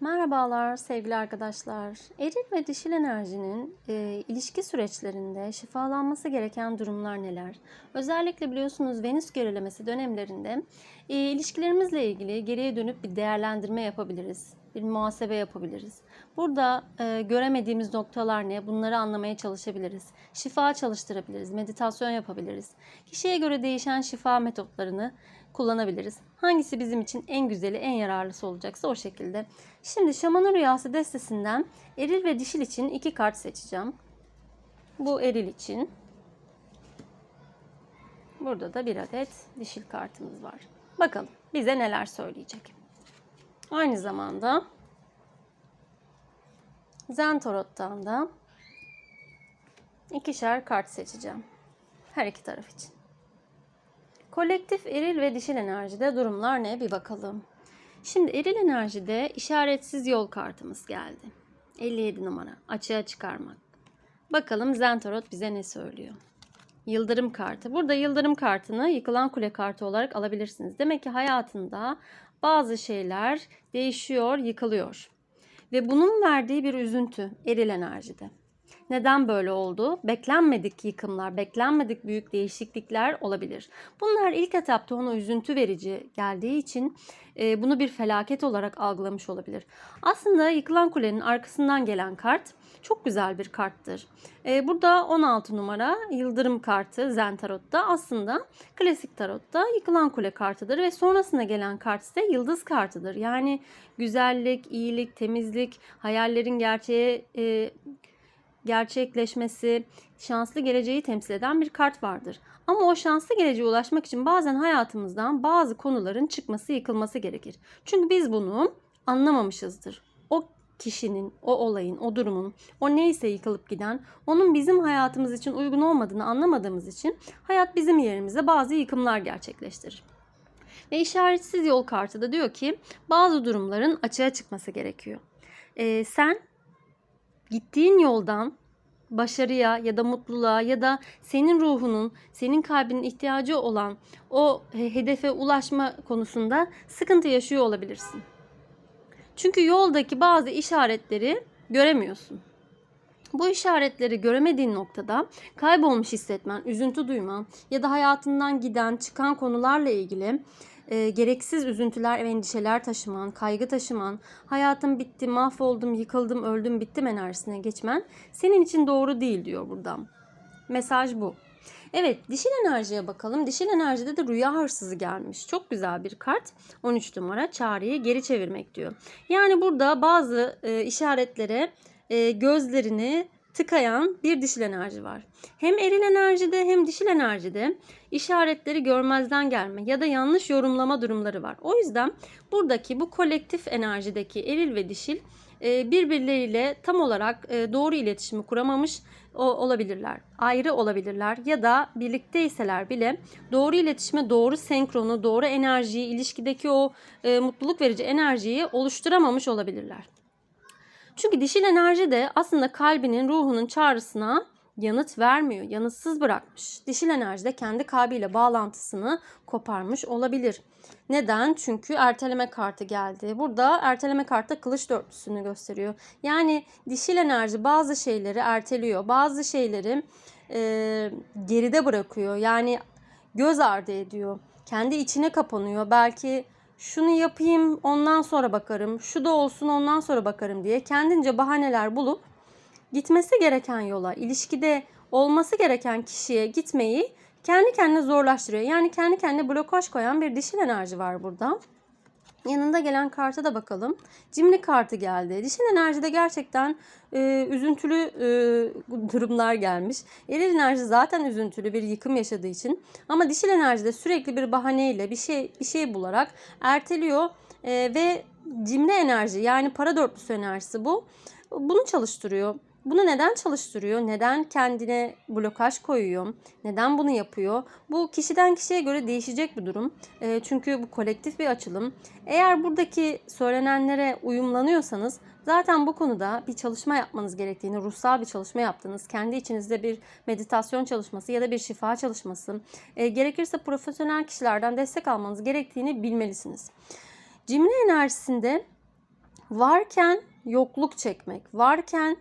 Merhabalar sevgili arkadaşlar. Eril ve dişil enerjinin e, ilişki süreçlerinde şifalanması gereken durumlar neler? Özellikle biliyorsunuz Venüs gerilemesi dönemlerinde e, ilişkilerimizle ilgili geriye dönüp bir değerlendirme yapabiliriz. Bir muhasebe yapabiliriz. Burada e, göremediğimiz noktalar ne? Bunları anlamaya çalışabiliriz. Şifa çalıştırabiliriz, meditasyon yapabiliriz. Kişiye göre değişen şifa metotlarını kullanabiliriz. Hangisi bizim için en güzeli, en yararlısı olacaksa o şekilde. Şimdi Şamanın Rüyası destesinden eril ve dişil için iki kart seçeceğim. Bu eril için. Burada da bir adet dişil kartımız var. Bakalım bize neler söyleyecek. Aynı zamanda Zen Tarot'tan da ikişer kart seçeceğim. Her iki taraf için. Kolektif eril ve dişil enerjide durumlar ne bir bakalım. Şimdi eril enerjide işaretsiz yol kartımız geldi. 57 numara açığa çıkarmak. Bakalım Zen Tarot bize ne söylüyor. Yıldırım kartı. Burada yıldırım kartını yıkılan kule kartı olarak alabilirsiniz. Demek ki hayatında bazı şeyler değişiyor, yıkılıyor. Ve bunun verdiği bir üzüntü eril enerjide. Neden böyle oldu? Beklenmedik yıkımlar, beklenmedik büyük değişiklikler olabilir. Bunlar ilk etapta ona üzüntü verici geldiği için bunu bir felaket olarak algılamış olabilir. Aslında yıkılan kulenin arkasından gelen kart çok güzel bir karttır. Burada 16 numara yıldırım kartı Zen Tarot'ta aslında klasik tarotta yıkılan kule kartıdır ve sonrasında gelen kart ise yıldız kartıdır. Yani güzellik, iyilik, temizlik, hayallerin gerçeğe gerçekleşmesi, şanslı geleceği temsil eden bir kart vardır. Ama o şanslı geleceğe ulaşmak için bazen hayatımızdan bazı konuların çıkması, yıkılması gerekir. Çünkü biz bunu anlamamışızdır. O kişinin, o olayın, o durumun, o neyse yıkılıp giden, onun bizim hayatımız için uygun olmadığını anlamadığımız için hayat bizim yerimize bazı yıkımlar gerçekleştirir. Ve işaretsiz yol kartı da diyor ki bazı durumların açığa çıkması gerekiyor. Ee, sen gittiğin yoldan başarıya ya da mutluluğa ya da senin ruhunun, senin kalbinin ihtiyacı olan o hedefe ulaşma konusunda sıkıntı yaşıyor olabilirsin. Çünkü yoldaki bazı işaretleri göremiyorsun. Bu işaretleri göremediğin noktada kaybolmuş hissetmen, üzüntü duyman ya da hayatından giden, çıkan konularla ilgili e, gereksiz üzüntüler ve endişeler taşıman, kaygı taşıman, hayatım bitti, mahvoldum, yıkıldım, öldüm, bittim enerjisine geçmen senin için doğru değil diyor buradan. Mesaj bu. Evet dişil enerjiye bakalım. Dişil enerjide de rüya hırsızı gelmiş. Çok güzel bir kart. 13 numara çağrıyı geri çevirmek diyor. Yani burada bazı e, işaretlere e, gözlerini tıkayan bir dişil enerji var. Hem eril enerjide hem dişil enerjide işaretleri görmezden gelme ya da yanlış yorumlama durumları var. O yüzden buradaki bu kolektif enerjideki eril ve dişil e, birbirleriyle tam olarak e, doğru iletişimi kuramamış olabilirler. Ayrı olabilirler ya da birlikteyseler bile doğru iletişime, doğru senkronu, doğru enerjiyi, ilişkideki o e, mutluluk verici enerjiyi oluşturamamış olabilirler. Çünkü dişil enerji de aslında kalbinin, ruhunun çağrısına yanıt vermiyor, yanıtsız bırakmış. Dişil enerji de kendi kalbiyle bağlantısını koparmış olabilir. Neden? Çünkü erteleme kartı geldi. Burada erteleme kartı kılıç dörtlüsünü gösteriyor. Yani dişil enerji bazı şeyleri erteliyor, bazı şeyleri e, geride bırakıyor. Yani göz ardı ediyor. Kendi içine kapanıyor. Belki şunu yapayım ondan sonra bakarım, şu da olsun ondan sonra bakarım diye kendince bahaneler bulup gitmesi gereken yola, ilişkide olması gereken kişiye gitmeyi kendi kendine zorlaştırıyor. Yani kendi kendine blokaj koyan bir dişil enerji var burada. Yanında gelen karta da bakalım. Cimri kartı geldi. Dişil enerjide gerçekten e, üzüntülü e, durumlar gelmiş. Eril enerji zaten üzüntülü bir yıkım yaşadığı için. Ama dişil enerjide sürekli bir bahaneyle bir şey bir şey bularak erteliyor e, ve cimri enerji yani para dörtlüsü enerjisi bu. Bunu çalıştırıyor. Bunu neden çalıştırıyor? Neden kendine blokaj koyuyor? Neden bunu yapıyor? Bu kişiden kişiye göre değişecek bir durum. E, çünkü bu kolektif bir açılım. Eğer buradaki söylenenlere uyumlanıyorsanız zaten bu konuda bir çalışma yapmanız gerektiğini, ruhsal bir çalışma yaptığınız, kendi içinizde bir meditasyon çalışması ya da bir şifa çalışması, e, gerekirse profesyonel kişilerden destek almanız gerektiğini bilmelisiniz. Cimri enerjisinde varken yokluk çekmek, varken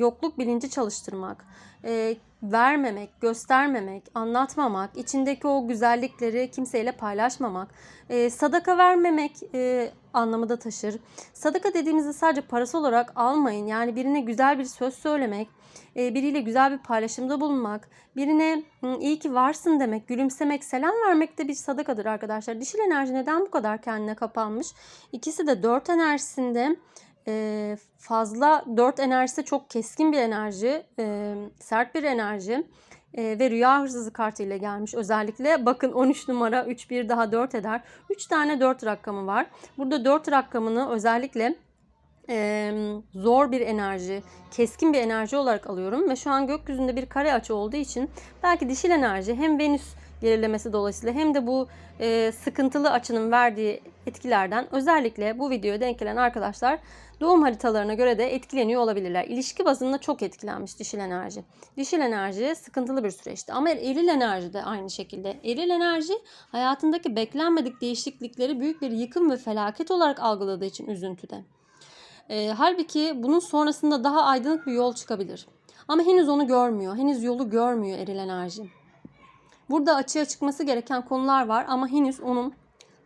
yokluk bilinci çalıştırmak, e, vermemek, göstermemek, anlatmamak, içindeki o güzellikleri kimseyle paylaşmamak, e, sadaka vermemek e, anlamı da taşır. Sadaka dediğimizde sadece parası olarak almayın. Yani birine güzel bir söz söylemek, e, biriyle güzel bir paylaşımda bulunmak, birine "Hı, iyi ki varsın demek, gülümsemek, selam vermek de bir sadakadır arkadaşlar. Dişil enerji neden bu kadar kendine kapanmış? İkisi de dört enerjisinde e, fazla dört enerjisi çok keskin bir enerji, e, sert bir enerji e, ve rüya hırsızı kartıyla gelmiş. Özellikle bakın 13 numara 3 bir daha 4 eder. 3 tane 4 rakamı var. Burada 4 rakamını özellikle e, zor bir enerji, keskin bir enerji olarak alıyorum ve şu an gökyüzünde bir kare açı olduğu için belki dişil enerji hem Venüs gerilemesi dolayısıyla hem de bu e, sıkıntılı açının verdiği etkilerden özellikle bu videoya denk gelen arkadaşlar doğum haritalarına göre de etkileniyor olabilirler. İlişki bazında çok etkilenmiş dişil enerji. Dişil enerji sıkıntılı bir süreçti ama eril enerji de aynı şekilde. Eril enerji hayatındaki beklenmedik değişiklikleri büyük bir yıkım ve felaket olarak algıladığı için üzüntüde. E, halbuki bunun sonrasında daha aydınlık bir yol çıkabilir. Ama henüz onu görmüyor. Henüz yolu görmüyor eril enerji. Burada açığa çıkması gereken konular var ama henüz onun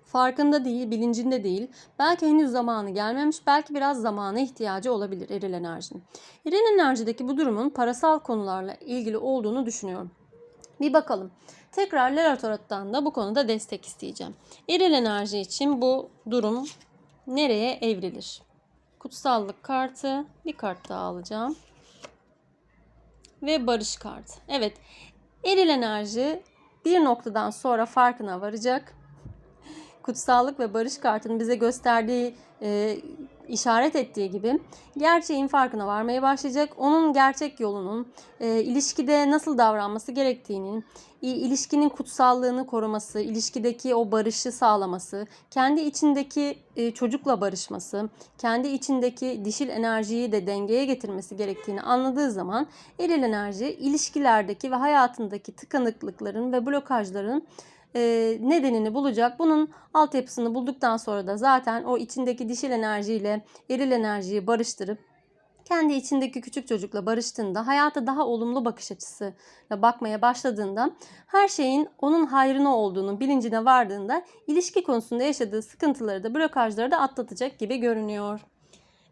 farkında değil, bilincinde değil. Belki henüz zamanı gelmemiş, belki biraz zamana ihtiyacı olabilir eril enerjinin. Eril enerjideki bu durumun parasal konularla ilgili olduğunu düşünüyorum. Bir bakalım. Tekrar Lera Tarot'tan da bu konuda destek isteyeceğim. Eril enerji için bu durum nereye evrilir? Kutsallık kartı, bir kart daha alacağım. Ve barış kartı. Evet, eril enerji bir noktadan sonra farkına varacak. Kutsallık ve barış kartının bize gösterdiği, e, işaret ettiği gibi gerçeğin farkına varmaya başlayacak. Onun gerçek yolunun, e, ilişkide nasıl davranması gerektiğinin, ilişkinin kutsallığını koruması, ilişkideki o barışı sağlaması, kendi içindeki e, çocukla barışması, kendi içindeki dişil enerjiyi de dengeye getirmesi gerektiğini anladığı zaman eril enerji ilişkilerdeki ve hayatındaki tıkanıklıkların ve blokajların e, nedenini bulacak. Bunun altyapısını bulduktan sonra da zaten o içindeki dişil enerjiyle eril enerjiyi barıştırıp kendi içindeki küçük çocukla barıştığında, hayata daha olumlu bakış açısıyla bakmaya başladığında, her şeyin onun hayrına olduğunu bilincine vardığında ilişki konusunda yaşadığı sıkıntıları da blokajları da atlatacak gibi görünüyor.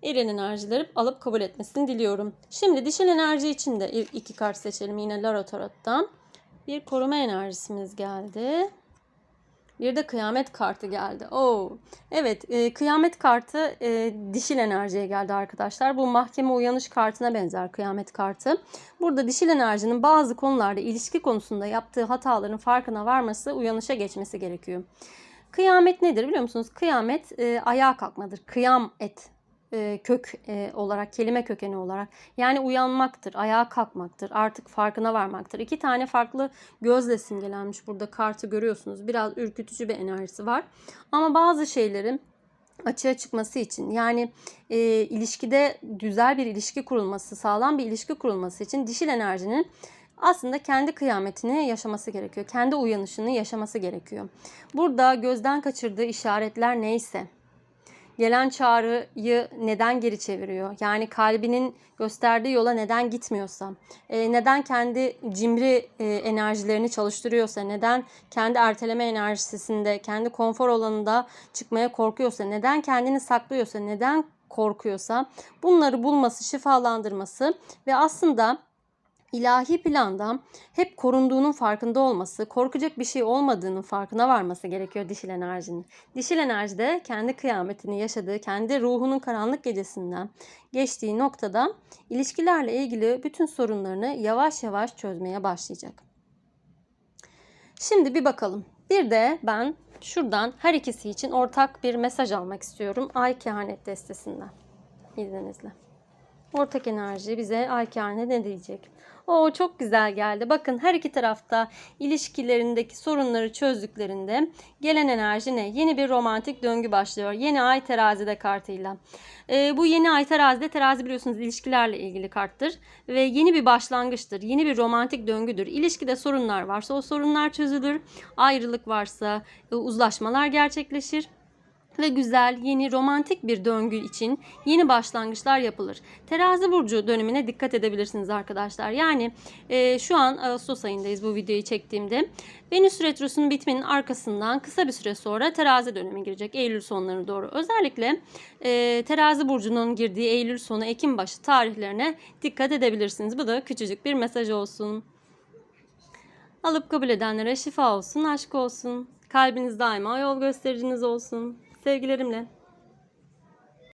Eril enerjileri alıp kabul etmesini diliyorum. Şimdi dişil enerji için de iki kart seçelim yine Lara Tarot'tan. Bir koruma enerjisimiz geldi. Bir de kıyamet kartı geldi. Oo. Evet, e, kıyamet kartı e, dişil enerjiye geldi arkadaşlar. Bu mahkeme uyanış kartına benzer kıyamet kartı. Burada dişil enerjinin bazı konularda ilişki konusunda yaptığı hataların farkına varması, uyanışa geçmesi gerekiyor. Kıyamet nedir biliyor musunuz? Kıyamet e, ayağa kalkmadır. Kıyam et kök olarak, kelime kökeni olarak. Yani uyanmaktır, ayağa kalkmaktır, artık farkına varmaktır. İki tane farklı gözle simgelenmiş burada kartı görüyorsunuz. Biraz ürkütücü bir enerjisi var. Ama bazı şeylerin açığa çıkması için yani e, ilişkide güzel bir ilişki kurulması, sağlam bir ilişki kurulması için dişil enerjinin aslında kendi kıyametini yaşaması gerekiyor. Kendi uyanışını yaşaması gerekiyor. Burada gözden kaçırdığı işaretler neyse, gelen çağrıyı neden geri çeviriyor? Yani kalbinin gösterdiği yola neden gitmiyorsa, e, neden kendi cimri e, enerjilerini çalıştırıyorsa, neden kendi erteleme enerjisinde, kendi konfor alanında çıkmaya korkuyorsa, neden kendini saklıyorsa, neden korkuyorsa bunları bulması, şifalandırması ve aslında ilahi planda hep korunduğunun farkında olması, korkacak bir şey olmadığının farkına varması gerekiyor dişil enerjinin. Dişil enerji de kendi kıyametini yaşadığı, kendi ruhunun karanlık gecesinden geçtiği noktada ilişkilerle ilgili bütün sorunlarını yavaş yavaş çözmeye başlayacak. Şimdi bir bakalım. Bir de ben şuradan her ikisi için ortak bir mesaj almak istiyorum. Ay kehanet destesinden. İzninizle. Ortak enerji bize ay kehanet ne diyecek? O çok güzel geldi. Bakın her iki tarafta ilişkilerindeki sorunları çözdüklerinde gelen enerji ne? Yeni bir romantik döngü başlıyor. Yeni ay terazide kartıyla. Ee, bu yeni ay terazide terazi biliyorsunuz ilişkilerle ilgili karttır. Ve yeni bir başlangıçtır. Yeni bir romantik döngüdür. İlişkide sorunlar varsa o sorunlar çözülür. Ayrılık varsa e, uzlaşmalar gerçekleşir. Ve güzel, yeni, romantik bir döngü için yeni başlangıçlar yapılır. Terazi burcu dönemine dikkat edebilirsiniz arkadaşlar. Yani e, şu an Ağustos ayındayız bu videoyu çektiğimde. Venüs retrosunun bitmenin arkasından kısa bir süre sonra terazi dönemi girecek. Eylül sonlarına doğru. Özellikle e, terazi burcunun girdiği Eylül sonu, Ekim başı tarihlerine dikkat edebilirsiniz. Bu da küçücük bir mesaj olsun. Alıp kabul edenlere şifa olsun, aşk olsun. Kalbiniz daima yol göstericiniz olsun. Sevgilerimle.